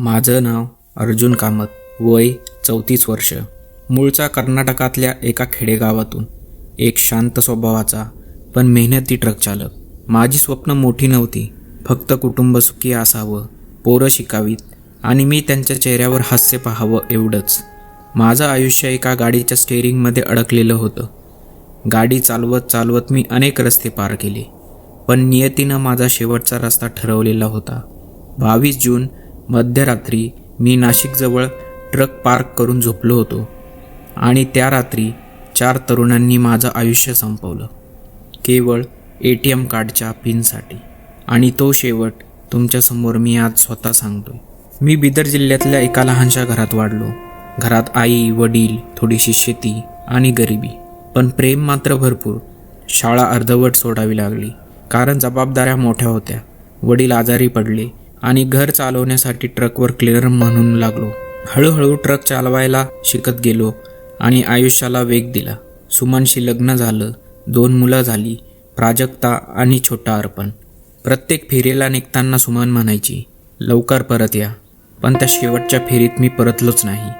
माझं नाव अर्जुन कामत वय चौतीस वर्ष. मूळचा कर्नाटकातल्या एका खेडेगावातून एक शांत स्वभावाचा पण मेहनती ट्रक चालक. माझी स्वप्न मोठी नव्हती. फक्त कुटुंब सुखी असावं पोरं शिकावीत आणि मी त्यांच्या चेहऱ्यावर हास्य पाहावं एवढंच. माझं आयुष्य एका गाडीच्या स्टेअरिंगमध्ये अडकलेलं होतं. गाडी चालवत चालवत मी अनेक रस्ते पार केले पण नियतीनं माझा शेवटचा रस्ता ठरवलेला होता. बावीस जून मध्यरात्री मी नाशिकजवळ ट्रक पार्क करून झोपलो होतो आणि त्या रात्री चार तरुणांनी माझं आयुष्य संपवलं. केवळ ए टी एम कार्डच्या पिनसाठी. आणि तो शेवट तुमच्यासमोर मी आज स्वतः सांगतो मी बिदर जिल्ह्यातल्या एका लहानशा घरात वाढलो. घरात आई वडील थोडीशी शेती आणि गरिबी. पण प्रेम मात्र भरपूर. शाळा अर्धवट सोडावी लागली. कारण जबाबदाऱ्या मोठ्या होत्या. वडील आजारी पडले. आणि घर चालवण्यासाठी ट्रकवर क्लिअर म्हणून लागलो. हळूहळू ट्रक चालवायला शिकत गेलो आणि आयुष्याला वेग दिला. सुमनशी लग्न झालं दोन मुलं झाली प्राजक्ता आणि छोटा अर्पण. प्रत्येक फेरीला निघताना सुमन म्हणायची लवकर परत या पण त्या शेवटच्या फेरीत मी परतलोच नाही.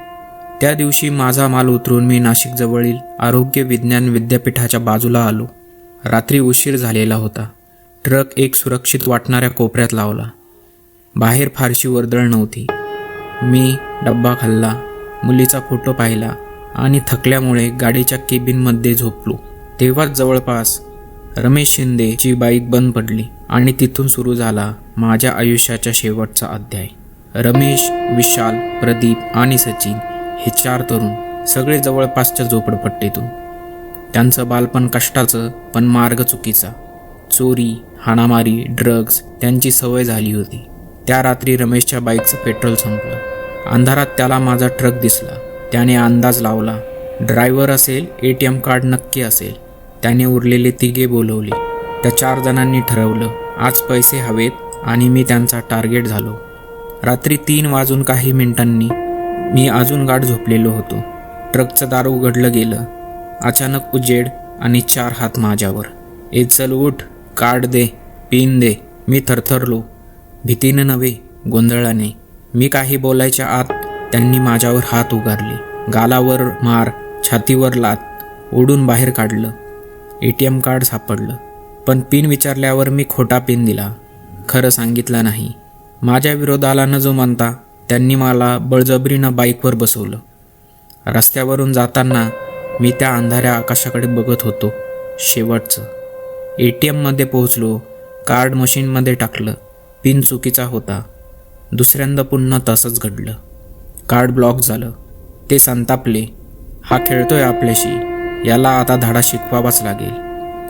त्या दिवशी माझा माल उतरून मी नाशिकजवळील आरोग्य विज्ञान विद्यापीठाच्या बाजूला आलो. रात्री उशीर झालेला होता. ट्रक एक सुरक्षित वाटणाऱ्या कोपऱ्यात लावला. बाहेर फारशी वर्दळ नव्हती. मी डब्बा खाल्ला मुलीचा फोटो पाहिला आणि थकल्यामुळे गाडीच्या केबिनमध्ये झोपलो. तेव्हाच जवळपास रमेश शिंदेची बाईक बंद पडली आणि तिथून सुरू झाला माझ्या आयुष्याच्या शेवटचा अध्याय. रमेश विशाल प्रदीप आणि सचिन हे चार तरुण सगळे जवळपासच्या झोपडपट्टीतून. त्यांचं बालपण कष्टाचं पण मार्ग चुकीचा. चोरी हाणामारी ड्रग्ज त्यांची सवय झाली होती. त्या रात्री रमेशच्या बाईकचं पेट्रोल संपलं. अंधारात त्याला माझा ट्रक दिसला. त्याने अंदाज लावला ड्रायव्हर असेल ए टी एम कार्ड नक्की असेल. त्याने उरलेले तिघे बोलवले. त्या चार जणांनी ठरवलं आज पैसे हवेत आणि मी त्यांचा टार्गेट झालो. रात्री तीन वाजून काही मिनिटांनी मी अजून गाठ झोपलेलो होतो. ट्रकचं दार उघडलं गेलं. अचानक उजेड आणि चार हात माझ्यावर. ए चल उठ कार्ड दे पिन दे. मी थरथरलो. भीतीनं नव्हे गोंधळाने. मी काही बोलायच्या आत त्यांनी माझ्यावर हात उगारले. गालावर मार छातीवर लात ओढून बाहेर काढलं. ए टी एम कार्ड सापडलं. पण पिन विचारल्यावर मी खोटा पिन दिला. खरं सांगितलं नाही. माझ्या विरोधाला न जो म्हणता त्यांनी मला बळजबरीनं बाईकवर बसवलं. रस्त्यावरून जाताना मी त्या अंधाऱ्या आकाशाकडे बघत होतो. शेवटचं. ए टी एममध्ये पोहोचलो. कार्ड मशीनमध्ये टाकलं. पिन चुकीचा होता. दुसऱ्यांदा पुन्हा तसंच घडलं. कार्ड ब्लॉक झालं. ते संतापले. हा खेळतोय आपल्याशी. याला आता धडा शिकवावाच लागेल.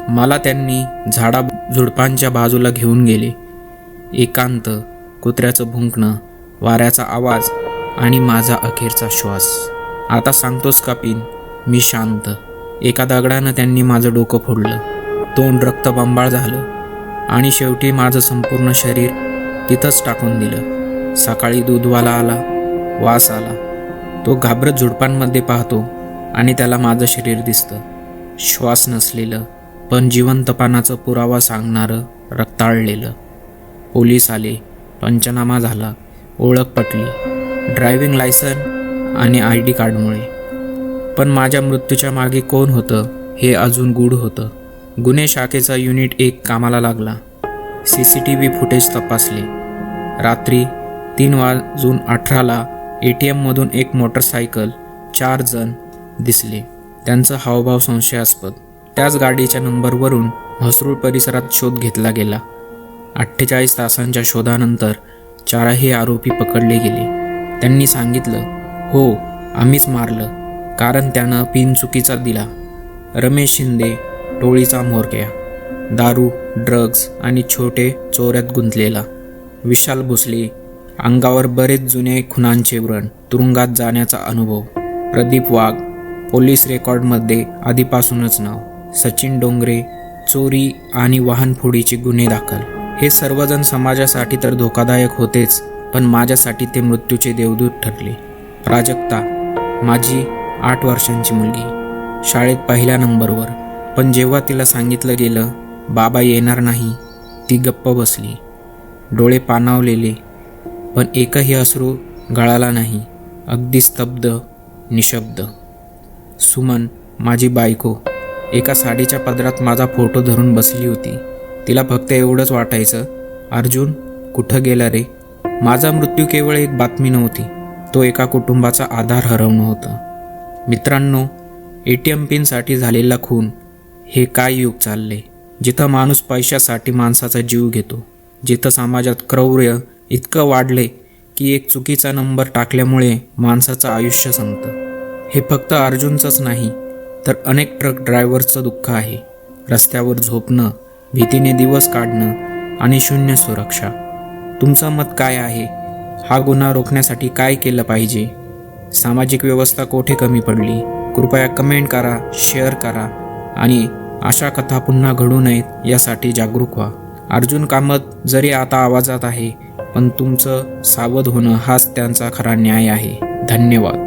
मला त्यांनी झाडा झुडपांच्या बाजूला घेऊन गेले. एकांत कुत्र्याचं भुंकणं वाऱ्याचा आवाज आणि माझा अखेरचा श्वास. आता सांगतोस का पिन? मी शांत. एका दगडानं त्यांनी माझं डोकं फोडलं. तोंड रक्तबंबाळ झालं. आणि शेवटी माझं संपूर्ण शरीर तिथंच टाकून दिलं. सकाळी दूधवाला आला वास आला. तो घाबरत झुडपांमध्ये पाहतो आणि त्याला माझं शरीर दिसतं. श्वास नसलेलं पण जिवंतपणाचं पुरावा सांगणारं रक्ताळलेलं. पोलीस आले पंचनामा झाला ओळख पटली. ड्रायव्हिंग लायसन आणि आय डी कार्डमुळे. पण माझ्या मृत्यूच्या मागे कोण होतं हे अजून गूढ होतं. गुन्हे शाखेचा युनिट एक कामाला लागला. C C T V footage तपासले. रात्री तीन वाजून अठराला ए टी एममधून एक मोटरसायकल चार जण दिसले. त्यांचा हावभाव संशयास्पद. त्याच गाडीच्या नंबरवरून म्हसरूळ परिसरात शोध घेतला गेला. अठ्ठेचाळीस तासांच्या शोधानंतर चारही आरोपी पकडले गेले. त्यांनी सांगितलं हो आम्हीच मारलं. कारण त्यानं पिन चुकीचा दिला. रमेश शिंदे टोळीचा म्होरक्या दारू ड्रग्ज आणि छोटे चोऱ्यात गुंतलेला. विशाल भोसले अंगावर बरेच जुने खुनांचे व्रण तुरुंगात जाण्याचा अनुभव. प्रदीप वाघ पोलीस रेकॉर्डमध्ये आधीपासूनच नाव. सचिन डोंगरे चोरी आणि वाहनफोडीचे गुन्हे दाखल. हे सर्वजण समाजासाठी तर धोकादायक होतेच पण माझ्यासाठी ते मृत्यूचे देवदूत ठरले. प्राजक्ता माझी आठ वर्षांची मुलगी. शाळेत पहिल्या नंबरवर. पण जेव्हा तिला सांगितलं गेलं बाबा येणार नाही ती गप्प बसली. डोळे पाणावलेले पण एकही अश्रू गळाला नाही अगदी स्तब्ध निशब्द. सुमन माझी बायको एका साडीच्या पदरात माझा फोटो धरून बसली होती. तिला फक्त एवढंच वाटायचं अर्जुन कुठं गेला रे? माझा मृत्यू केवळ एक बातमी नव्हती तो एका कुटुंबाचा आधार हरवणं होतं. मित्रांनो ए टी एम पिनसाठी झालेला खून हे काय युग चालले? जिथं माणूस पैशासाठी माणसाचा जीव घेतो जिथं समाजात क्रौर्य इतकं वाढले की एक चुकीचा नंबर टाकल्यामुळे माणसाचं आयुष्य संपतं. हे फक्त अर्जुनचंच नाही तर अनेक ट्रक ड्रायव्हर्सचं दुःख आहे. रस्त्यावर झोपणं भीतीने दिवस काढणं आणि शून्य सुरक्षा. तुमचं मत काय आहे? हा गुन्हा रोखण्यासाठी काय केलं पाहिजे? सामाजिक व्यवस्था कोठे कमी पडली? कृपया कमेंट करा शेअर करा. आणि अशा कथा पुन्हा घडू नयेत यासाठी जागरूक व्हा. अर्जुन कामत जरी आता आवाजात आहे पण तुमचं सावध होणं हाच त्यांचा खरा न्याय आहे. धन्यवाद.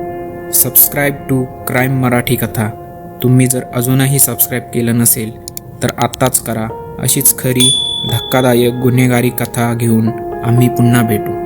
सबस्क्राईब टू क्राईम मराठी कथा. तुम्ही जर अजूनही सबस्क्राईब केलं नसेल तर आत्ताच करा. अशीच खरी धक्कादायक गुन्हेगारी कथा घेऊन आम्ही पुन्हा भेटू.